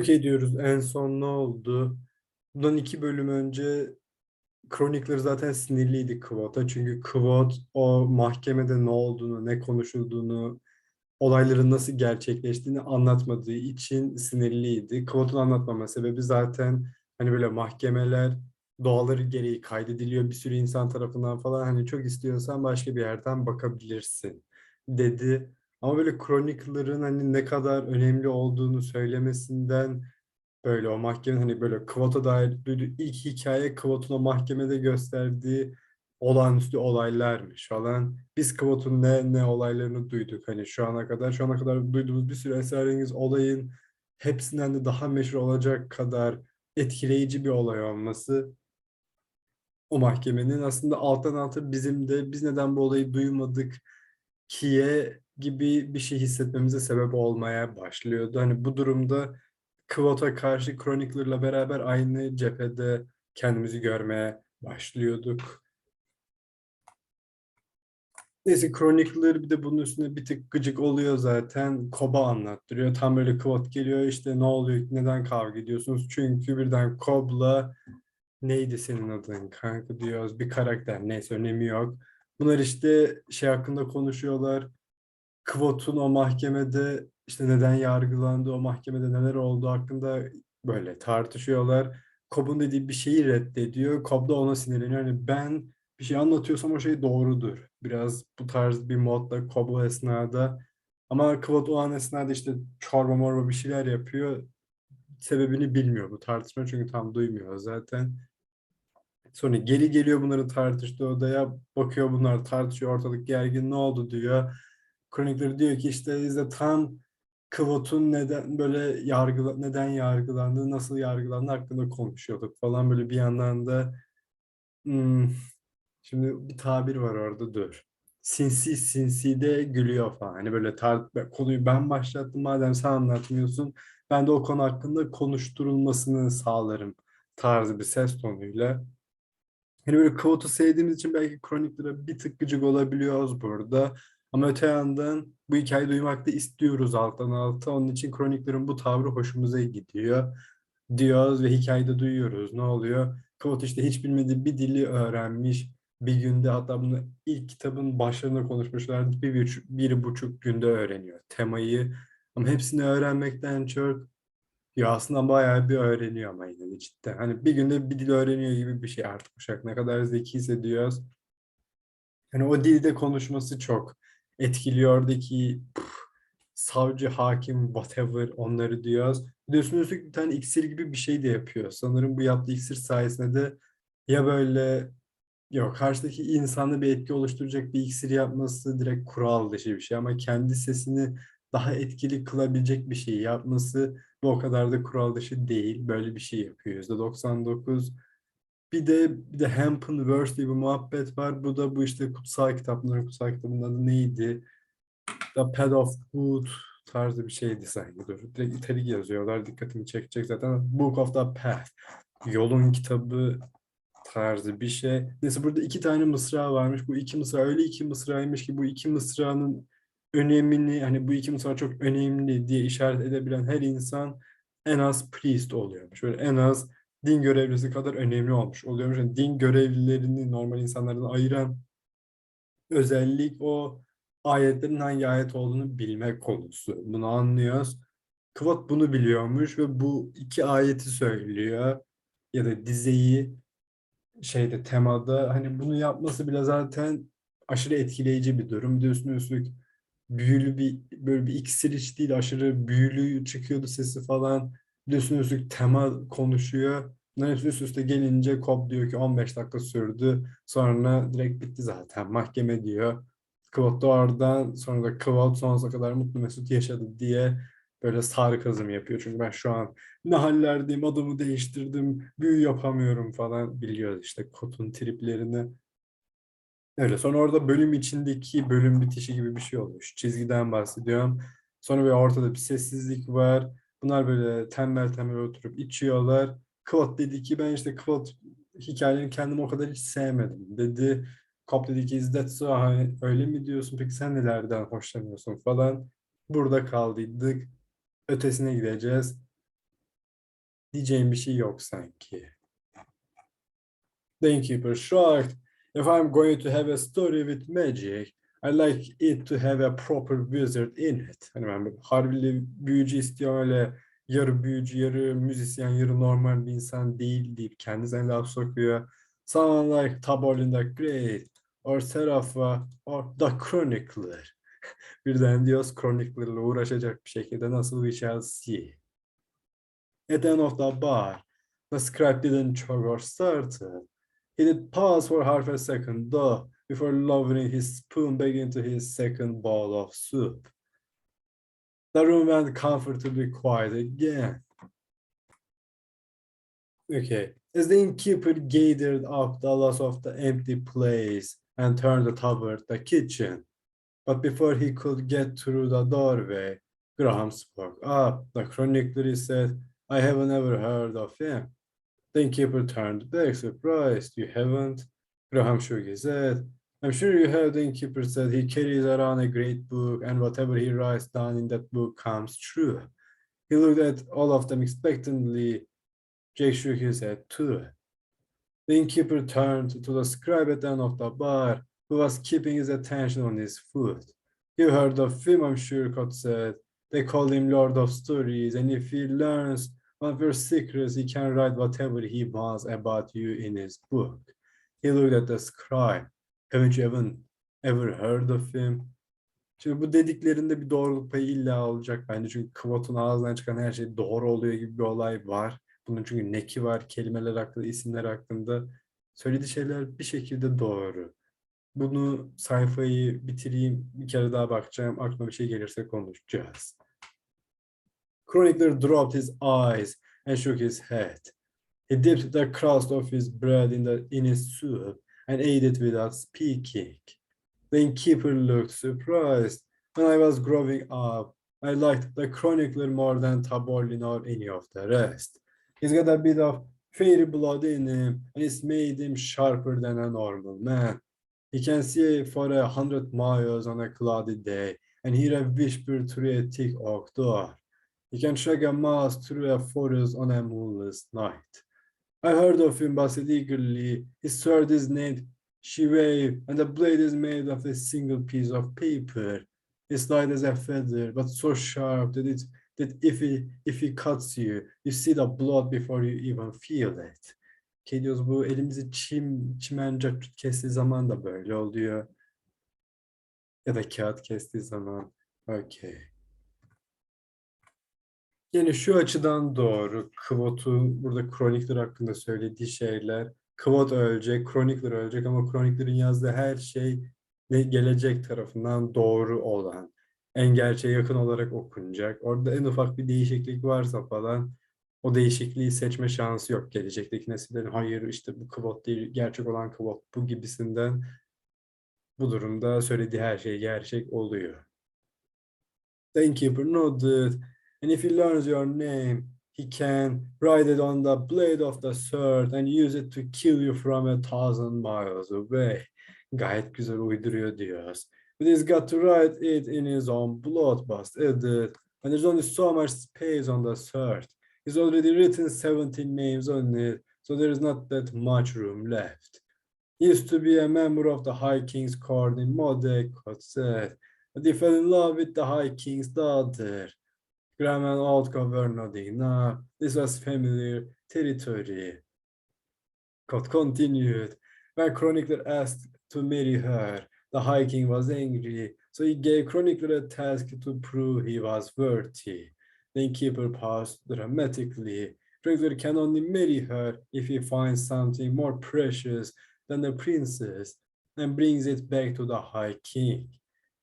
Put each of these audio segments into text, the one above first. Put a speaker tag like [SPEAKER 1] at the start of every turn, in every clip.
[SPEAKER 1] Okey diyoruz. En son ne oldu? Bundan iki bölüm önce Chronicler zaten sinirliydi Kvot'a. Çünkü Kvot o mahkemede ne olduğunu, ne konuşulduğunu, olayların nasıl gerçekleştiğini anlatmadığı için sinirliydi. Kvot'un anlatmama sebebi zaten hani böyle mahkemeler doğaları gereği kaydediliyor bir sürü insan tarafından falan. Hani çok istiyorsan başka bir yerden bakabilirsin dedi. Ama böyle Chronicler'ın hani ne kadar önemli olduğunu söylemesinden böyle o mahkemenin hani böyle Kvot'a dair duyduğu ilk hikaye o mahkemede gösterdiği olağanüstü olaylarmış falan. Biz Kvot'un ne ne olaylarını duyduk hani şu ana kadar. Şu ana kadar duyduğumuz bir sürü esrarengiz olayın hepsinden de daha meşhur olacak kadar etkileyici bir olay olması o mahkemenin aslında alttan alta bizim de biz neden bu olayı duymadık kiye gibi bir şey hissetmemize sebep olmaya başlıyordu. Hani bu durumda Kvot'a karşı Chronicler'la beraber aynı cephede kendimizi görmeye başlıyorduk. Neyse Chronicler bir de bunun üstüne bir tık gıcık oluyor zaten. Cobb'a anlattırıyor. Tam böyle Kvot geliyor işte ne oluyor neden kavga ediyorsunuz? Çünkü birden Cobb'la neydi senin adın kanka diyoruz bir karakter neyse önemi yok. Bunlar işte şey hakkında konuşuyorlar. Kvot'un o mahkemede işte neden yargılandı, o mahkemede neler oldu hakkında böyle tartışıyorlar. Cobb'un dediği bir şeyi reddediyor. Cobb da ona sinirleniyor. Yani ben bir şey anlatıyorsam o şey doğrudur. Biraz bu tarz bir modda Cobb o esnada. Ama Kvot o an esnada işte çorba morba bir şeyler yapıyor. Sebebini bilmiyor bu tartışma çünkü tam duymuyor zaten. Sonra geri geliyor bunların tartıştığı odaya. Bakıyor bunlar tartışıyor ortalık gergin ne oldu diyor. Kronikleri diyor ki işte biz de tam Kvot'un neden böyle yargıla, neden yargılandığı, nasıl yargılandığı hakkında konuşuyorduk falan böyle bir yandan da hmm, şimdi bir tabir var orada dur. Sinsi sinsi de gülüyor falan. Hani böyle tar konuyu ben başlattım madem sen anlatmıyorsun. Ben de o konu hakkında konuşturulmasını sağlarım tarzı bir ses tonuyla. Hani böyle Kvot'u sevdiğimiz için belki kroniklere bir tık gıcık olabiliyoruz burada. Ama öte yandan bu hikayeyi duymak da istiyoruz alttan alta. Onun için kroniklerin bu tavrı hoşumuza gidiyor. Diyoruz ve hikayede duyuyoruz. Ne oluyor? Kvot işte hiç bilmediği bir dili öğrenmiş. Bir günde hatta bunu ilk kitabın başlarında konuşmuşlar. Bir, bir, bir buçuk günde öğreniyor temayı. Ama hepsini öğrenmekten çok ya aslında bayağı bir öğreniyor ama yine de cidden. Hani bir günde bir dil öğreniyor gibi bir şey artık Uşak. Ne kadar zeki hissediyoruz. Hani o dilde konuşması çok etkiliyor oradaki püf, savcı, hakim, whatever onları diyoruz. Bir de bir tane iksir gibi bir şey de yapıyor. Sanırım bu yaptığı iksir sayesinde de ya böyle yok karşıdaki insanda bir etki oluşturacak bir iksir yapması direkt kural dışı bir şey ama kendi sesini daha etkili kılabilecek bir şey yapması bu o kadar da kural dışı değil. Böyle bir şey yapıyor %99. Bir de bir de Hampton Verse diye bir muhabbet var. Bu da bu işte kutsal kitapların kutsal kitabının adı neydi? The Path of Good tarzı bir şeydi sanki. Dur. Direkt İtalik yazıyorlar. Dikkatimi çekecek zaten. Book of the Path. Yolun kitabı tarzı bir şey. Neyse burada iki tane mısra varmış. Bu iki mısra öyle iki mısraymış ki bu iki mısranın önemini hani bu iki mısra çok önemli diye işaret edebilen her insan en az priest oluyormuş. Böyle en az din görevlisi kadar önemli olmuş oluyormuş. Yani din görevlilerini normal insanlardan ayıran özellik o ayetlerin hangi ayet olduğunu bilmek konusu. Bunu anlıyoruz. Kvot bunu biliyormuş ve bu iki ayeti söylüyor ya da dizeyi şeyde temada hani bunu yapması bile zaten aşırı etkileyici bir durum. Bir de büyülü bir böyle bir iksir iç değil aşırı büyülü çıkıyordu sesi falan. Bir de tema konuşuyor. Bunların hepsi üst üste gelince Cobb diyor ki 15 dakika sürdü. Sonra direkt bitti zaten. Mahkeme diyor. Kvot da oradan sonra da Kvot sonsuza kadar mutlu mesut yaşadı diye böyle sarkazm yapıyor. Çünkü ben şu an ne hallerdeyim, adımı değiştirdim, büyü yapamıyorum falan biliyoruz işte Kot'un triplerini. Öyle. Sonra orada bölüm içindeki bölüm bitişi gibi bir şey olmuş. Çizgiden bahsediyorum. Sonra böyle ortada bir sessizlik var. Bunlar böyle tembel tembel oturup içiyorlar. Kvot dedi ki ben işte Kvot hikayelerini kendim o kadar hiç sevmedim dedi. Kop dedi ki is that so? Hani öyle mi diyorsun? Peki sen nelerden hoşlanıyorsun falan. Burada kaldıydık. Ötesine gideceğiz. Diyeceğim bir şey yok sanki. The innkeeper shrugged. If I'm going to have a story with magic, I like it to have a proper wizard in it. Hani ben harbili büyücü istiyorum öyle yarı büyücü, yarı müzisyen, yarı normal bir insan değil deyip kendisine laf sokuyor. Someone like Taborlin the Great or Serapha or the Chronicler. Birden diyoruz Chronicler'la uğraşacak bir şekilde nasıl we shall see. At the end of the bar, the scribe didn't choke or startle. He did pause for half a second though, before lowering his spoon back into his second bowl of soup. The room went comfortably quiet again. Okay, as the innkeeper gathered up the loss of the empty place and turned toward the kitchen, but before he could get through the doorway, Graham spoke up. The chronicler said, I haven't ever heard of him. The innkeeper turned back, surprised. You haven't? Graham shook his head. I'm sure you heard the innkeeper said. He carries around a great book, and whatever he writes down in that book comes true. He looked at all of them expectantly. Jake shook his head too. The innkeeper turned to the scribe at the end of the bar, who was keeping his attention on his food. You heard of him, I'm sure, Cot said. They call him Lord of Stories, and if he learns one of your secrets, he can write whatever he wants about you in his book. He looked at the scribe. Haven't you ever, ever heard of him? Şimdi bu dediklerinde bir doğruluk payı illa olacak bence. Çünkü Kvot'un ağzından çıkan her şey doğru oluyor gibi bir olay var. Bunun çünkü neki var, kelimeler hakkında, isimler hakkında. Söylediği şeyler bir şekilde doğru. Bunu sayfayı bitireyim, bir kere daha bakacağım. Aklıma bir şey gelirse konuşacağız. Chronicler dropped his eyes and shook his head. He dipped the crust of his bread in, the, in his soup and ate it without speaking. The innkeeper looked surprised. When I was growing up, I liked the chronicler more than Taborlin or any of the rest. He's got a bit of fairy blood in him, and it's made him sharper than a normal man. He can see for a hundred miles on a cloudy day and hear a whisper through a thick oak door. He can track a mouse through a forest on a moonless night. I heard of him, said eagerly. His sword is named Shivei, and the blade is made of a single piece of paper. It's light as a feather, but so sharp that it that if he if he cuts you, you see the blood before you even feel it. Geliyoruz bu elimizi çim, çimen cacık kestiği zaman da böyle oluyor. Ya da kağıt kestiği zaman. Okey. Yani şu açıdan doğru. Kvot'un burada kronikler hakkında söylediği şeyler. Kvot ölecek, kronikler ölecek ama kroniklerin yazdığı her şey ve gelecek tarafından doğru olan, en gerçeğe yakın olarak okunacak. Orada en ufak bir değişiklik varsa falan o değişikliği seçme şansı yok gelecekteki nesillerin. Hayır işte bu kvot değil, gerçek olan kvot bu gibisinden bu durumda söylediği her şey gerçek oluyor. The innkeeper nodded, and if he learns your name, he can write it on the blade of the sword and use it to kill you from a thousand miles away. Gayet güzel uyduruyor diyoruz. But he's got to write it in his own blood, Bust added. And there's only so much space on the sword. He's already written 17 names on it, so there is not that much room left. He used to be a member of the High King's court in Modek, said, but he fell in love with the High King's daughter. Graham and. No, this was familiar territory. Cott continued. When Chronicler asked to marry her, the High King was angry, so he gave Chronicler a task to prove he was worthy. The innkeeper paused dramatically. Chronicler can only marry her if he finds something more precious than the princess and brings it back to the High King.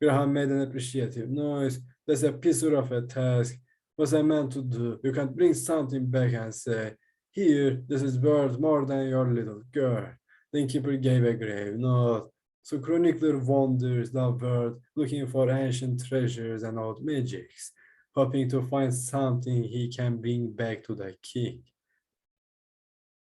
[SPEAKER 1] Graham made an appreciative noise. That's a piece of a task. What's I meant to do? You can't bring something back and say, here, this is worth more than your little girl. The innkeeper gave a grave nod. So Chronicler wanders the world looking for ancient treasures and old magics, hoping to find something he can bring back to the king.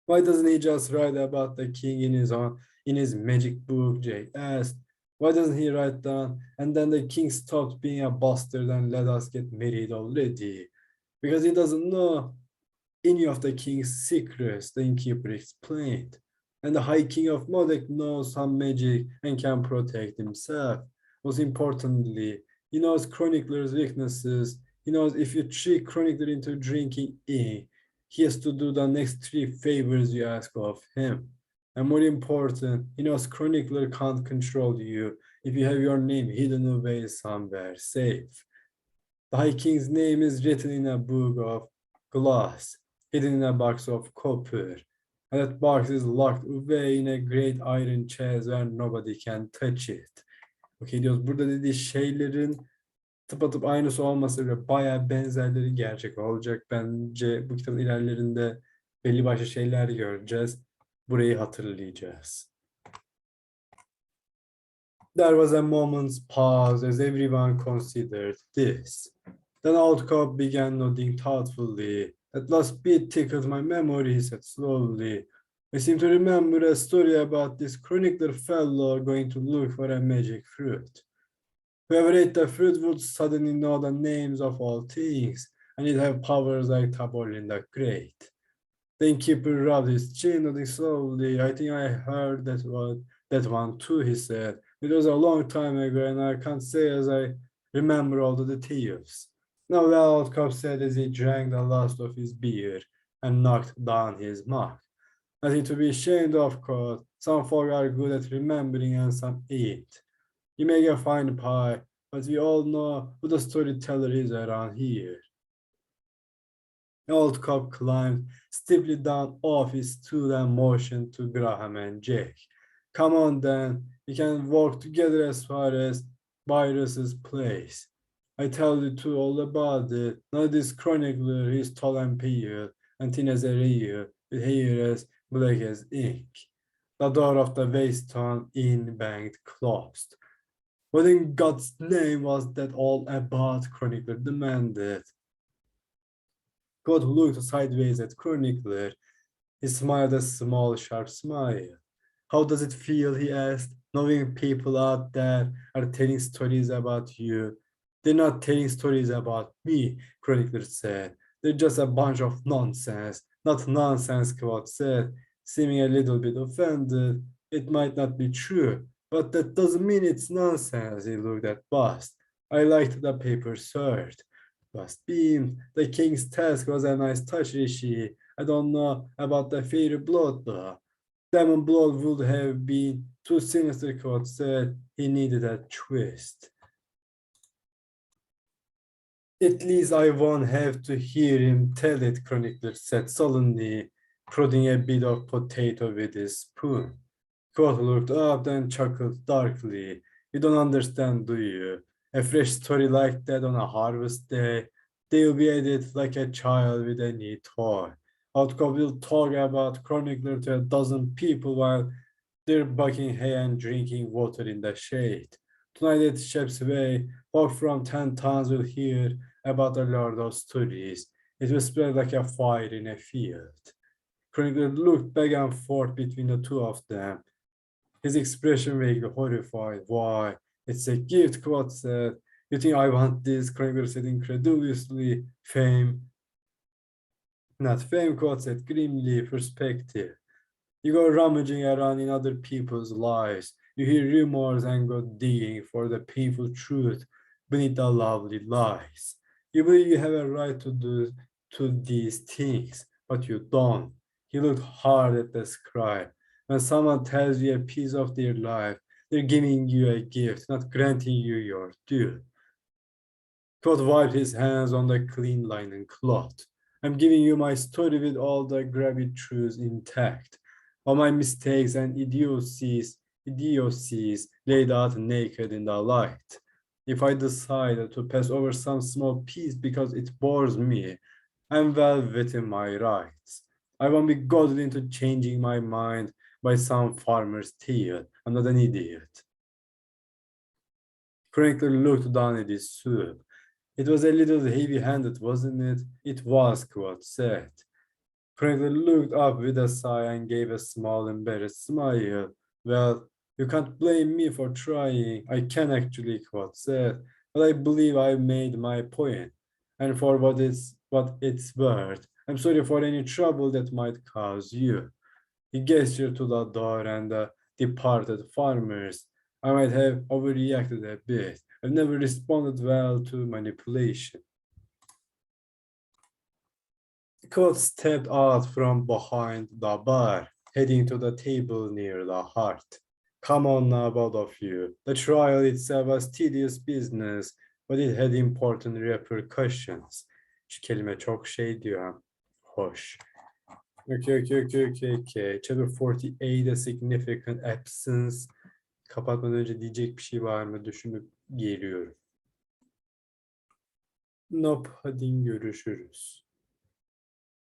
[SPEAKER 1] Why doesn't he just write about the king in his own in his magic book? Jake asked. Why doesn't he write down? And then the king stopped being a bastard and let us get married already. Because he doesn't know any of the king's secrets, the innkeeper explained. And the High King of Modek knows some magic and can protect himself. Most importantly, he knows Chronicler's weaknesses. He knows if you trick Chronicler into drinking ink, he has to do the next three favors you ask of him. And more important, he knows Chronicler can't control you if you have your name hidden away somewhere safe. High King's name is written in a book of glass, hidden in a box of copper. And that box is locked away in a great iron chest where nobody can touch it. Okey diyoruz. Burada dediği şeylerin tıpatıp aynısı olmasa bile bayağı benzerleri gerçek olacak. Bence bu kitabın ilerlerinde belli başlı şeyler göreceğiz. Burayı hatırlayacağız. There was a moment's pause as everyone considered this. Then Old Cobb began nodding thoughtfully. That last bit tickled my memory, he said slowly. I seem to remember a story about this chronicler fellow going to look for a magic fruit. Whoever ate the fruit would suddenly know the names of all things, and he'd have powers like Taborlin the Great. The innkeeper rubbed his chin, nodding slowly. I think I heard that one, that one too, he said. It was a long time ago, and I can't say as I remember all the details. Now, Cobb said as he drank the last of his beer and knocked down his mug. Nothing to be ashamed of, course. Some folk are good at remembering and some ain't. You make a fine pie, but we all know who the storyteller is around here. Old cop climbed stiffly down off his stool and motioned to Graham and Jake. Come on then, we can walk together as far as Byrus's place. I tell you two all about it. Now this chronicler, he's tall and pale, and thin as a rail, with hair as black as ink. The door of the Waystone Inn banged closed. What in God's name was that all about? Chronicler demanded. God looked sideways at Chronicler. He smiled a small, sharp smile. How does it feel, he asked, knowing people out there are telling stories about you? They're not telling stories about me, Chronicler said. They're just a bunch of nonsense. Not nonsense, Quoth said, seeming a little bit offended. It might not be true, but that doesn't mean it's nonsense. He looked at Bust. I liked the paper shirt. Bust beamed. The king's task was a nice touch, Rishi. I don't know about the fairy blood, though. Demon blood would have been too sinister, Quoth uh, said. He needed a twist. At least I won't have to hear him tell it, Chronicler said sullenly, prodding a bit of potato with his spoon. Quoth looked up and chuckled darkly. You don't understand, do you? A fresh story like that on a harvest day, they'll be at it like a child with a new toy. Outcome will talk about Chronicler to a dozen people while they're bucking hay and drinking water in the shade. Tonight at Shep's Way, folk from ten towns will hear about a lot of stories. It will spread like a fire in a field. Chronicler looked back and forth between the two of them. His expression vaguely horrified. Why? It's a gift, Quoth said. You think I want this? Chronicler said incredulously. Fame. Not fame, Quoth said grimly. Perspective. You go rummaging around in other people's lives. You hear rumors and go digging for the painful truth beneath the lovely lies. You believe you have a right to do to these things, but you don't. He looked hard at the scribe. When someone tells you a piece of their life, they're giving you a gift, not granting you your due. God wiped his hands on the clean linen cloth. I'm giving you my story with all the grabby truths intact. All my mistakes and idiocies, idiocies laid out naked in the light. If I decide to pass over some small piece because it bores me, I'm well within my rights. I won't be goaded into changing my mind by some farmer's tale. I'm not an idiot. Franklin looked down at his soup. It was a little heavy-handed, wasn't it? It was, Quoth said. Franklin looked up with a sigh and gave a small, embarrassed smile. Well, you can't blame me for trying. I can actually, Quoth said, but I believe I made my point. And for what it's what it's worth. I'm sorry for any trouble that might cause you. He gestured to the door and the departed farmers. I might have overreacted a bit. I've never responded well to manipulation. Colt stepped out from behind the bar, heading to the table near the hearth. Come on now, both of you. The trial itself was tedious business, but it had important repercussions. Şu kelime çok şey diyor. Hoş. Okay, okay, okay, okay, okay. Chapter 48, a significant absence. Kapatmadan önce diyecek bir şey var mı düşünüp geliyorum. Nope, hadi görüşürüz.